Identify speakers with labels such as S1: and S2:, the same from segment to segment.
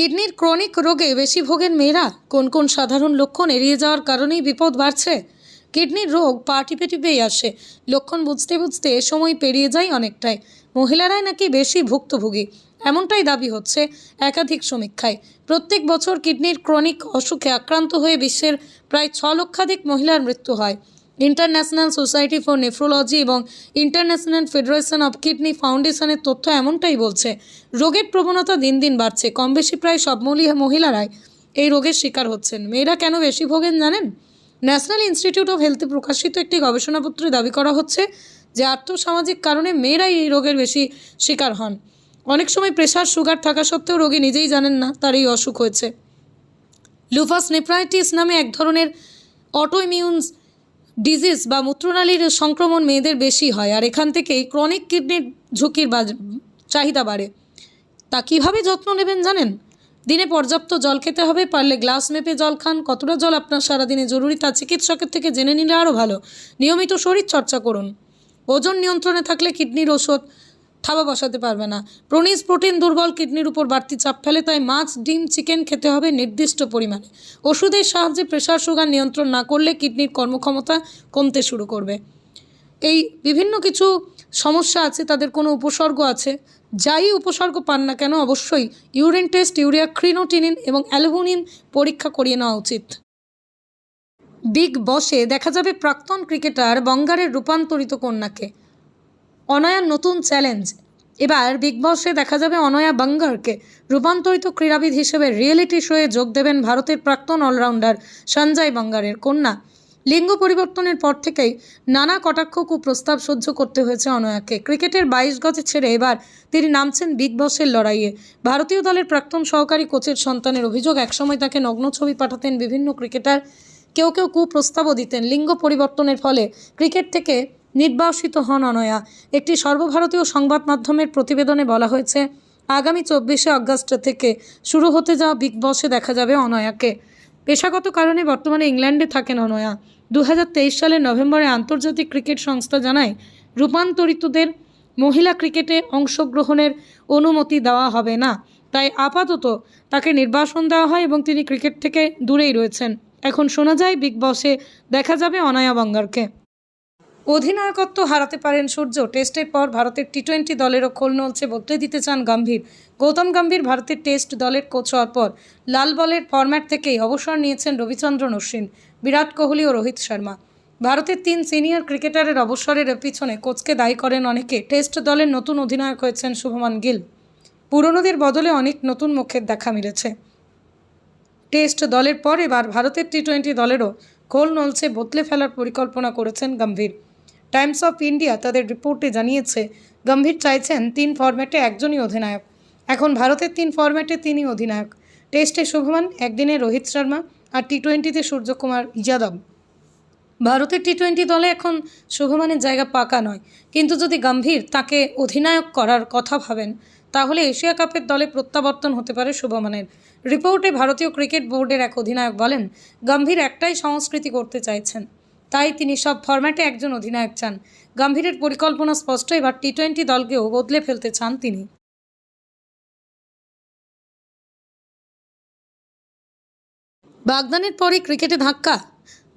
S1: কিডনির ক্রনিক রোগে বেশি ভোগেন মেয়েরা কোন কোন সাধারণ লক্ষণ এড়িয়ে যাওয়ার কারণেই বিপদ বাড়ছে? কিডনির রোগ পা টিপে টিপেই আসে। লক্ষণ বুঝতে বুঝতে সময় পেরিয়ে যায় অনেকটাই। মহিলারাই নাকি বেশি ভুক্তভোগী। এমনটাই দাবি হচ্ছে একাধিক সমীক্ষায়। প্রত্যেক বছর কিডনির ক্রনিক অসুখে আক্রান্ত হয়ে বিশ্বের প্রায় ছ লক্ষাধিক মহিলার মৃত্যু হয়। ইন্টারন্যাশনাল সোসাইটি ফর নেফ্রোলজি এবং ইন্টারন্যাশনাল ফেডারেশন অব কিডনি ফাউন্ডেশনের তথ্য এমনটাই বলছে, রোগের প্রবণতা দিন দিন বাড়ছে কম বেশি প্রায় সব মহিলারাই এই রোগের শিকার হচ্ছেন। মেয়েরা কেন বেশি ভোগেন জানেন? ন্যাশনাল ইনস্টিটিউট অফ হেলথে প্রকাশিত একটি গবেষণাপত্রে দাবি করা হচ্ছে যে আর্থসামাজিক কারণে মেয়েরাই এই রোগের বেশি শিকার হন। অনেক সময় প্রেশার, সুগার থাকা সত্ত্বেও রোগী নিজেই জানেন না তার এই অসুখ হয়েছে। লুফাস নেফ্রাইটিস নামে এক ধরনের অটোইমিউন ডিজিজ বা মূত্রনালীর সংক্রমণ মেয়েদের বেশি হয়, আর এখান থেকেই ক্রনিক কিডনির ঝুঁকির বা চাহিদা বাড়ে। তা কীভাবে যত্ন নেবেন জানেন? দিনে পর্যাপ্ত জল খেতে হবে, পারলে গ্লাস মেপে জল খান, কতটা জল আপনার সারাদিনে জরুরি তা চিকিৎসকের থেকে জেনে নিলে আরও ভালো। নিয়মিত শরীর চর্চা করুন। ওজন নিয়ন্ত্রণে থাকলে কিডনির ওষুধ থাবা বসাতে পারবে না। প্রোনিস প্রোটিন দুর্বল কিডনির উপর বাড়তি চাপ ফেলে, তাই মাছ, ডিম, চিকেন খেতে হবে নির্দিষ্ট পরিমাণে। ওষুধের সাহায্যে প্রেশার সুগার নিয়ন্ত্রণ না করলে কিডনির কর্মক্ষমতা কমতে শুরু করবে। এই বিভিন্ন কিছু সমস্যা আছে, তাদের কোনো উপসর্গ আছে। যাই উপসর্গ পান না কেন, অবশ্যই ইউরিন টেস্ট, ইউরিয়া ক্রিনোটিনিন এবং অ্যালবুমিন পরীক্ষা করিয়ে নেওয়া উচিত। বিগ বসে দেখা যাবে প্রাক্তন ক্রিকেটার, বঙ্গারের রূপান্তরিত কন্যাকে। অনয়ার নতুন চ্যালেঞ্জ। এবার বিগ বসে দেখা যাবে অনয়া বাঙ্গারকে। রূপান্তরিত ক্রীড়াবিদ হিসেবে রিয়েলিটি শোয়ে যোগ দেবেন ভারতের প্রাক্তন অলরাউন্ডার সঞ্জয় বাঙ্গারের কন্যা। লিঙ্গ পরিবর্তনের পর থেকেই নানা কটাক্ষ কুপ্রস্তাব সহ্য করতে হয়েছে অনয়াকে। ক্রিকেটের বাইশ গজে ছেড়ে এবার তিনি নামছেন বিগ বসের লড়াইয়ে। ভারতীয় দলের প্রাক্তন সহকারী কোচের সন্তানের অভিযোগ, একসময় তাকে নগ্ন ছবি পাঠাতেন বিভিন্ন ক্রিকেটার। কেউ কেউ কুপ্রস্তাবও দিতেন। লিঙ্গ পরিবর্তনের ফলে ক্রিকেট থেকে নির্বাসিত হন অনয়া। একটি সর্বভারতীয় সংবাদ মাধ্যমের প্রতিবেদনে বলা হয়েছে, আগামী চব্বিশে আগস্ট থেকে শুরু হতে যাওয়া বিগ বসে দেখা যাবে অনয়াকে। পেশাগত কারণে বর্তমানে ইংল্যান্ডে থাকেন অনয়া। দু হাজার তেইশ সালের নভেম্বরে আন্তর্জাতিক ক্রিকেট সংস্থা জানায়, রূপান্তরিতদের মহিলা ক্রিকেটে অংশগ্রহণের অনুমতি দেওয়া হবে না। তাই আপাতত তাকে নির্বাসন দেওয়া হয় এবং তিনি ক্রিকেট থেকে দূরেই রয়েছেন। এখন শোনা যায়, বিগ বসে দেখা যাবে অনায়া বঙ্গারকে। অধিনায়কত্ব হারাতে পারেন সূর্য। টেস্টের পর ভারতের টি টোয়েন্টি দলেরও খোল নলছে বদলে দিতে চান গম্ভীর। গৌতম গম্ভীর ভারতের টেস্ট দলের কোচ হওয়ার পর লাল বলের ফরম্যাট থেকেই অবসর নিয়েছেন রবিচন্দ্রন অশ্বিন, বিরাট কোহলি ও রোহিত শর্মা। ভারতের তিন সিনিয়র ক্রিকেটারের অবসরের পিছনে কোচকে দায়ী করেন অনেকে। টেস্ট দলের নতুন অধিনায়ক হয়েছেন শুভমান গিল। পুরনোদের বদলে অনেক নতুন মুখের দেখা মিলেছে। টেস্ট দলের পর এবার ভারতের টি টোয়েন্টি দলেরও খোল নলছে বদলে ফেলার পরিকল্পনা করেছেন গম্ভীর। টাইমস অফ ইন্ডিয়া তাদের রিপোর্টে জানিয়েছে, গম্ভীর চাইছেন তিন ফরম্যাটে একজনই অধিনায়ক। এখন ভারতের তিন ফরম্যাটে তিনি অধিনায়ক। টেস্টে শুভমান, একদিনে রোহিত শর্মা আর টি টোয়েন্টিতে সূর্যকুমার যাদব। ভারতের টি টোয়েন্টি দলে এখন শুভমানের জায়গা পাকা নয়। কিন্তু যদি গম্ভীর তাকে অধিনায়ক করার কথা ভাবেন, তাহলে এশিয়া কাপের দলে প্রত্যাবর্তন হতে পারে শুভমানের। রিপোর্টে ভারতীয় ক্রিকেট বোর্ডের এক অধিনায়ক বলেন, গম্ভীর একটাই সংস্কৃতি করতে চাইছেন। তাই তিনি সব ফরম্যাটে একজন অধিনায়ক চান। গম্ভীরের পরিকল্পনা স্পষ্ট, এবার টি টোয়েন্টি দলকেও বদলে ফেলতে চান তিনি। বাগদানের পরে ক্রিকেটে ধাক্কা।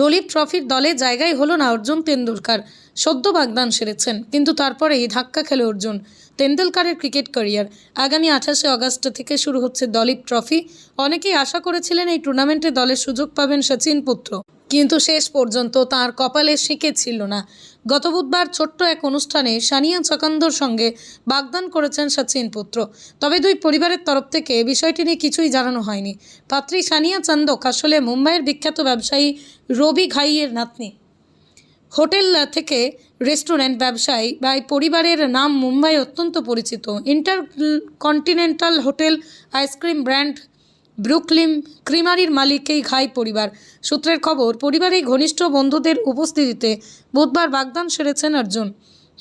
S1: দলীপ ট্রফির দলে জায়গায় হলো না অর্জুন তেন্ডুলকার। সদ্য বাগদান সেরেছেন, কিন্তু তারপরেই ধাক্কা খেলে অর্জুন। তেন্ডুলকারের cricket career. আগামী আঠাশে আগস্ট থেকে শুরু হচ্ছে দলীপ ট্রফি। অনেকেই আশা করেছিলেন এই টুর্নামেন্টে দলের সুযোগ পাবেন সচিন পুত্র। কিন্তু শেষ পর্যন্ত তার কপালে শিকে ছিল না। গত বুধবার ছোট্ট এক অনুষ্ঠানে সানিয়া চকান্দর সঙ্গে বাগদান করেছেন সচিন পুত্র। তবে দুই পরিবারের তরফ থেকে বিষয়টি নিয়ে কিছুই জানানো হয়নি। পাত্রী সানিয়া চান্দক আসলে মুম্বাইয়ের বিখ্যাত ব্যবসায়ী রবি ঘাইয়ের নাতনি। হোটেল থেকে রেস্টুরেন্ট ব্যবসায়ী বা পরিবারের নাম মুম্বাই অত্যন্ত পরিচিত। Intercontinental hotel, ice cream brand Brooklyn ক্রিমারির মালিক এই ঘাই পরিবার। সূত্রের খবর, পরিবারের ঘনিষ্ঠ বন্ধুদের উপস্থিতিতে বুধবার বাগদান সেরেছেন অর্জুন।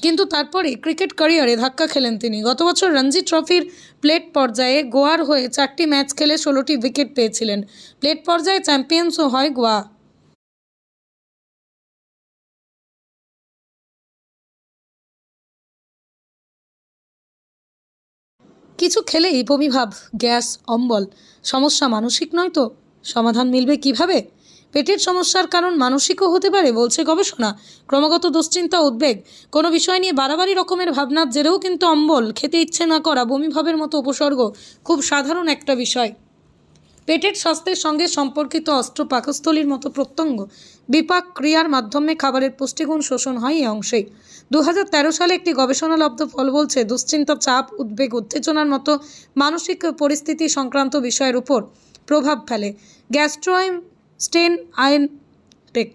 S1: কিন্তু তারপরে ক্রিকেট ক্যারিয়ারে ধাক্কা খেলেন তিনি। গত বছর রঞ্জি ট্রফির প্লেট পর্যায়ে গোয়ার হয়ে চারটি ম্যাচ খেলে ষোলোটি উইকেট পেয়েছিলেন। প্লেট পর্যায়ে চ্যাম্পিয়ন্সও হয় গোয়া। কিছু খেলেই বমিভাব গ্যাস, অম্বল, সমস্যা মানসিক নয় তো? সমাধান মিলবে কীভাবে? পেটের সমস্যার কারণ মানসিকও হতে পারে, বলছে গবেষণা। ক্রমাগত দুশ্চিন্তা, উদ্বেগ, কোনো বিষয় নিয়ে বাড়াবাড়ি রকমের ভাবনার জেরেও কিন্তু অম্বল খেতে ইচ্ছে না করা বমিভাবের মতো উপসর্গ, খুব সাধারণ একটা বিষয়। পেটের স্বাস্থ্যের সঙ্গে সম্পর্কিত অস্ত্র পাকস্থলীর মতো প্রত্যঙ্গ বিপাক ক্রিয়ার মাধ্যমে খাবারের পুষ্টিগুণ শোষণ হয় এই অংশেই। দু হাজার তেরো সালে একটি গবেষণালব্ধ ফল বলছে, দুশ্চিন্তা, চাপ, উদ্বেগ, উত্তেজনার মতো মানসিক পরিস্থিতি সংক্রান্ত বিষয়ের উপর প্রভাব ফেলে। Gastrointestinal tract.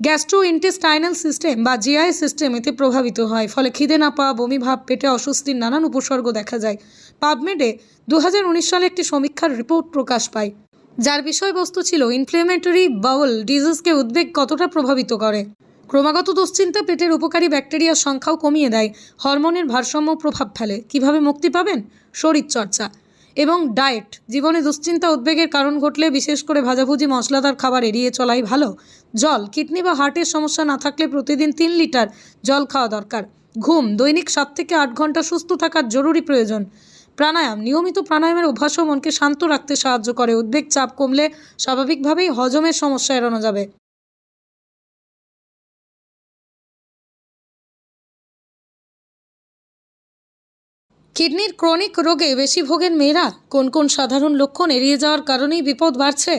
S1: Gastro intestinal system বা জিআই সিস্টেম এতে প্রভাবিত হয়, ফলে খিদে না পাওয়া, বমি ভাব, পেটে অস্বস্তির নানান উপসর্গ দেখা যায়। পাবমেডে দু হাজার উনিশ সালে একটি সমীক্ষার রিপোর্ট প্রকাশ পায়। যার বিষয়বস্তু ছিল ইনফ্লেমেটরি বাউল ডিজিজকে উদ্বেগ কতটা প্রভাবিত করে। ক্রমাগত দুশ্চিন্তা পেটের উপকারী ব্যাকটেরিয়ার সংখ্যাও কমিয়ে দেয়, হরমোনের ভারসাম্য প্রভাব ফেলে। কীভাবে মুক্তি পাবেন? শরীরচর্চা। এবং ডায়েট। জীবনে দুশ্চিন্তা উদ্বেগের কারণ ঘটলে বিশেষ করে ভাজাভুজি, মশলাদার খাবার এড়িয়ে চলাই ভালো। জল। কিডনি বা হার্টের সমস্যা না থাকলে প্রতিদিন তিন লিটার জল খাওয়া দরকার। ঘুম। দৈনিক সাত থেকে আট ঘণ্টা সুস্থ থাকার জরুরি প্রয়োজন। প্রাণায়াম, নিয়মিত প্রাণায়ামের অভ্যাসও মনকে শান্ত রাখতে সাহায্য করে। উদ্বেগ চাপ কমলে স্বাভাবিকভাবেই হজমের সমস্যা এড়ানো যাবে। কিডনির ক্রনিক রোগে বেশি ভোগেন মেয়েরা কোন কোন সাধারণ লক্ষণ এড়িয়ে যাওয়ার কারণেই বিপদ বাড়ছে?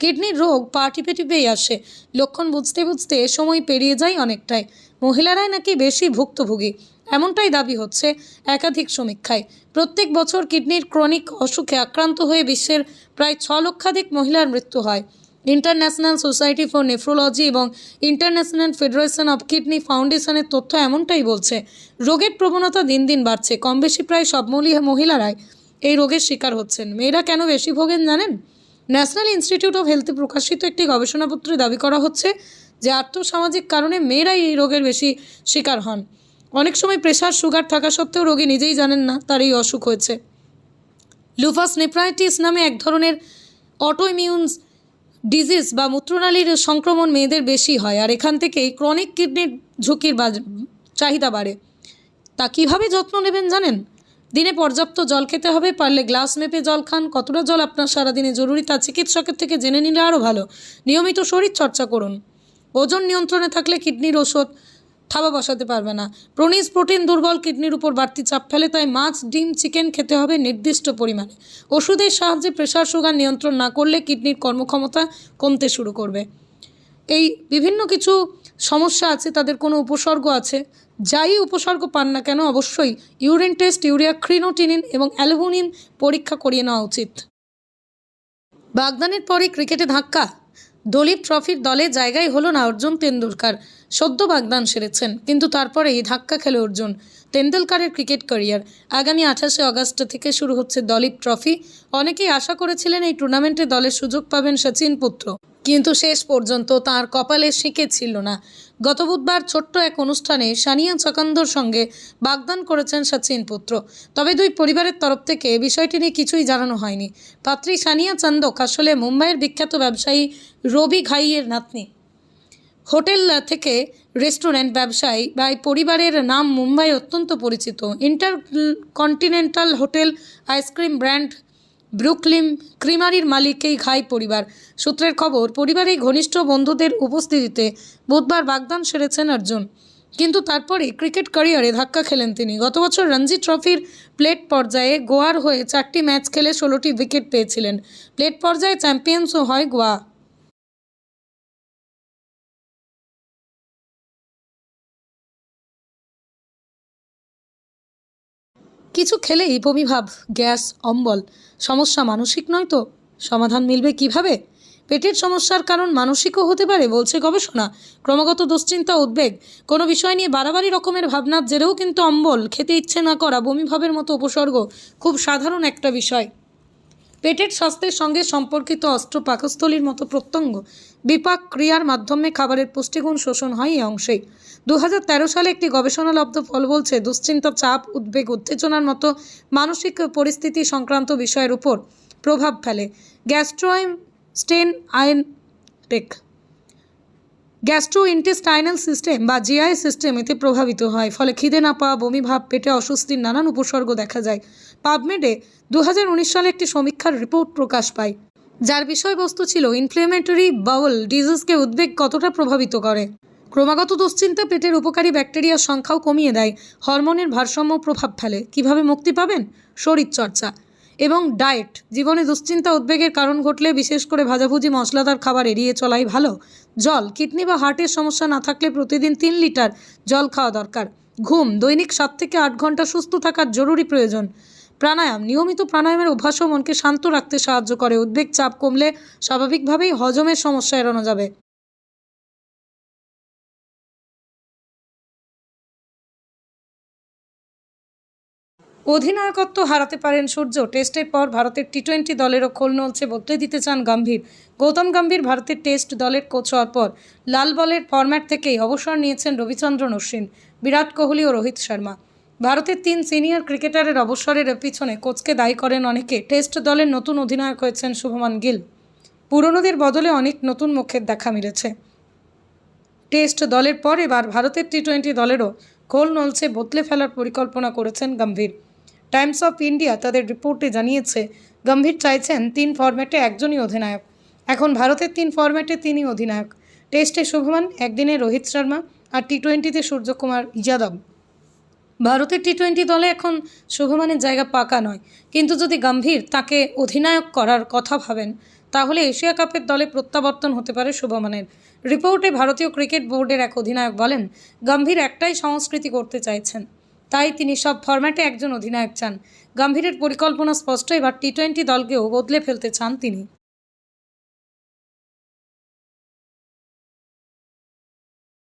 S1: কিডনির রোগ পা টিপে আসে। লক্ষণ বুঝতে বুঝতে এ সময় পেরিয়ে যায় অনেকটাই। মহিলারাই নাকি বেশি ভুক্তভোগী? এমনটাই দাবি হচ্ছে একাধিক সমীক্ষায়। প্রত্যেক বছর কিডনির ক্রনিক অসুখে আক্রান্ত হয়ে বিশ্বের প্রায় ছ লক্ষাধিক মহিলার মৃত্যু হয়। ইন্টারন্যাশনাল সোসাইটি ফর নেফ্রোলজি এবং ইন্টারন্যাশনাল ফেডারেশন অব কিডনি ফাউন্ডেশনের তথ্য এমনটাই বলছে, রোগের প্রবণতা দিন দিন বাড়ছে কম বেশি প্রায় সব মহিলারাই এই রোগের শিকার হচ্ছেন। মেয়েরা কেন বেশি ভোগেন জানেন? ন্যাশনাল ইনস্টিটিউট অফ হেলথে প্রকাশিত একটি গবেষণাপত্রে দাবি করা হচ্ছে যে আর্থসামাজিক কারণে মেয়েরাই এই রোগের বেশি শিকার হন। অনেক সময় প্রেশার সুগার থাকা সত্ত্বেও রোগী নিজেই জানেন না তার এই অসুখ হয়েছে। লুফাস নেপ্রাইটিস নামে এক ধরনের অটোইমিউন ডিজিজ বা মূত্রনালীর সংক্রমণ মেয়েদের বেশি হয়, আর এখান থেকেই ক্রনিক কিডনির ঝুঁকির চাহিদা বাড়ে। তা কীভাবে যত্ন নেবেন জানেন? দিনে পর্যাপ্ত জল খেতে হবে, পারলে গ্লাস মেপে জল খান, কতটা জল আপনার সারাদিনে জরুরি তা চিকিৎসকের থেকে জেনে নিলে আরও ভালো। নিয়মিত শরীর চর্চা করুন। ওজন নিয়ন্ত্রণে থাকলে কিডনির ওষুধ থাবা বসাতে পারবে না। প্রোনিস প্রোটিন দুর্বল কিডনির উপর বাড়তি চাপ ফেলে, তাই মাছ, ডিম, চিকেন খেতে হবে নির্দিষ্ট পরিমাণে। ওষুধের সাহায্যে প্রেশার সুগার নিয়ন্ত্রণ না করলে কিডনির কর্মক্ষমতা কমতে শুরু করবে। এই বিভিন্ন কিছু সমস্যা আছে, তাদের কোনো উপসর্গ আছে? যাই উপসর্গ পান না কেন, অবশ্যই ইউরিন টেস্ট, ইউরিয়া, ক্রিনোটিনিন এবং অ্যালবুমিন পরীক্ষা করিয়ে নেওয়া উচিত। বাগদানের পরে ক্রিকেটে ধাক্কা? দলীপ ট্রফির দলে জায়গায় হলো না অর্জুন তেন্ডুলকার। সদ্য বাগদান সেরেছেন, কিন্তু তারপরেই ধাক্কা খেলে অর্জুন, তেন্ডুলকারের ক্রিকেট ক্যারিয়ার। আগামী আঠাশে অগস্ট থেকে শুরু হচ্ছে দলিত ট্রফি। অনেকেই আশা করেছিলেন এই টুর্নামেন্টে দলের সুযোগ পাবেন সচিন পুত্র। কিন্তু শেষ পর্যন্ত তার কপালে শিখে ছিল না। গত বুধবার ছোট্ট এক অনুষ্ঠানে সানিয়া চকান্দর সঙ্গে বাগদান করেছেন সচিন পুত্র। তবে দুই পরিবারের তরফ থেকে বিষয়টি নিয়ে কিছুই জানানো হয়নি। পাত্রী সানিয়া চান্দক আসলে মুম্বাইয়ের বিখ্যাত ব্যবসায়ী রবি ঘাইয়ের নাতনি। হোটেল থেকে রেস্টুরেন্ট ব্যবসায়ী বা এই পরিবারের নাম মুম্বাই অত্যন্ত পরিচিত। Intercontinental hotel, ice cream brand Brooklyn ক্রিমারির মালিককেই ঘাই পরিবার। সূত্রের খবর, পরিবারের ঘনিষ্ঠ বন্ধুদের উপস্থিতিতে বুধবার বাগদান সেরেছেন অর্জুন। কিন্তু তারপরে ক্রিকেট ক্যারিয়ারে ধাক্কা খেলেন তিনি। গত বছর রঞ্জি ট্রফির প্লেট পর্যায়ে গোয়ার হয়ে চারটি ম্যাচ খেলে ষোলোটি উইকেট পেয়েছিলেন। প্লেট পর্যায়ে চ্যাম্পিয়ন্সও হয় গোয়া। কিছু খেলেই বমিভাব গ্যাস, অম্বল, সমস্যা মানসিক নয় তো? সমাধান মিলবে কীভাবে? পেটের সমস্যার কারণ মানসিকও হতে পারে, বলছে গবেষণা। ক্রমাগত দুশ্চিন্তা, উদ্বেগ, কোনো বিষয় নিয়ে বাড়াবাড়ি রকমের ভাবনার জেরেও কিন্তু অম্বল খেতে ইচ্ছে না করা বমিভাবের মতো উপসর্গ খুব সাধারণ একটা বিষয়। পেটের স্বাস্থ্যের সঙ্গে সম্পর্কিত অস্ত্র পাকস্থলীর মতো প্রত্যঙ্গ বিপাক ক্রিয়ার মাধ্যমে খাবারের পুষ্টিগুণ শোষণ হয় এই অংশেই। দু হাজার তেরো সালে একটি গবেষণালব্ধ ফল বলছে, দুশ্চিন্তা, চাপ, উদ্বেগ, উত্তেজনার মতো মানসিক পরিস্থিতি সংক্রান্ত বিষয়ের উপর প্রভাব ফেলে। গ্যাস্ট্রোয়েম স্টেন আয়েন টেক গ্যাস্ট্রো ইন্টেস্টাইনাল সিস্টেম বা জিআই সিস্টেম এতে প্রভাবিত হয়, ফলে খিদে না পাওয়া, বমি ভাব, পেটে অস্বস্তির নানান উপসর্গ দেখা যায়। পাবমেডে দু হাজার উনিশ সালে একটি সমীক্ষার রিপোর্ট প্রকাশ পায়, যার বিষয়বস্তু ছিল ইনফ্লেমেটরি বাউল ডিজিজকে উদ্বেগ কতটা প্রভাবিত করে। ক্রমাগত দুশ্চিন্তা পেটের উপকারী ব্যাকটেরিয়ার সংখ্যাও কমিয়ে দেয়, হরমোনের ভারসাম্য প্রভাব ফেলে। কীভাবে মুক্তি পাবেন? শরীরচর্চা। এবং ডায়েট, জীবনে দুশ্চিন্তা, উদ্বেগের কারণ ঘটলে বিশেষ করে ভাজাভুজি, মশলাদার খাবার এড়িয়ে চলাই ভালো। জল, কিডনি বা হার্টের সমস্যা না থাকলে প্রতিদিন তিন লিটার জল খাওয়া দরকার। ঘুম, দৈনিক সাত থেকে আট ঘণ্টা সুস্থ থাকার জরুরি প্রয়োজন। প্রাণায়াম, নিয়মিত প্রাণায়ামের অভ্যাসও মনকে শান্ত রাখতে সাহায্য করে। উদ্বেগ চাপ কমলে স্বাভাবিকভাবেই হজমের সমস্যা এড়ানো যাবে। অধিনায়কত্ব হারাতে পারেন সূর্য। টেস্টের পর ভারতের টি টোয়েন্টি দলেরও খোল নলছে বদলে দিতে চান গম্ভীর। গৌতম গম্ভীর ভারতের টেস্ট দলের কোচ হওয়ার পর লাল বলের ফরম্যাট থেকেই অবসর নিয়েছেন রবিচন্দ্রন অশ্বিন, বিরাট কোহলি ও রোহিত শর্মা। ভারতের তিন সিনিয়র ক্রিকেটারের অবসরের পিছনে কোচকে দায়ী করেন অনেকে। টেস্ট দলের নতুন অধিনায়ক হয়েছেন শুভমান গিল। পুরনোদের বদলে অনেক নতুন মুখের দেখা মিলেছে। টেস্ট দলের পর এবার ভারতের টি টোয়েন্টি দলেরও খোল নলছে বদলে ফেলার পরিকল্পনা করেছেন গম্ভীর। টাইমস অফ ইন্ডিয়া তাদের রিপোর্টে জানিয়েছে, গম্ভীর চাইছেন তিন ফরম্যাটে একজনই অধিনায়ক। এখন ভারতের তিন ফরম্যাটে তিনি অধিনায়ক। টেস্টে শুভমান, একদিনে রোহিত শর্মা আর টি টোয়েন্টিতে সূর্যকুমার যাদব। ভারতের টি টোয়েন্টি দলে এখন শুভমানের জায়গা পাকা নয়। কিন্তু যদি গম্ভীর তাকে অধিনায়ক করার কথা ভাবেন, তাহলে এশিয়া কাপের দলে প্রত্যাবর্তন হতে পারে শুভমানের। রিপোর্টে ভারতীয় ক্রিকেট বোর্ডের এক অধিনায়ক বলেন, গম্ভীর একটাই সংস্কৃতি করতে চাইছেন। তাই তিনি সব ফরম্যাটে একজন অধিনায়ক চান। গম্ভীরের পরিকল্পনা স্পষ্ট, এবার টি টোয়েন্টি দলকেও বদলে ফেলতে চান তিনি।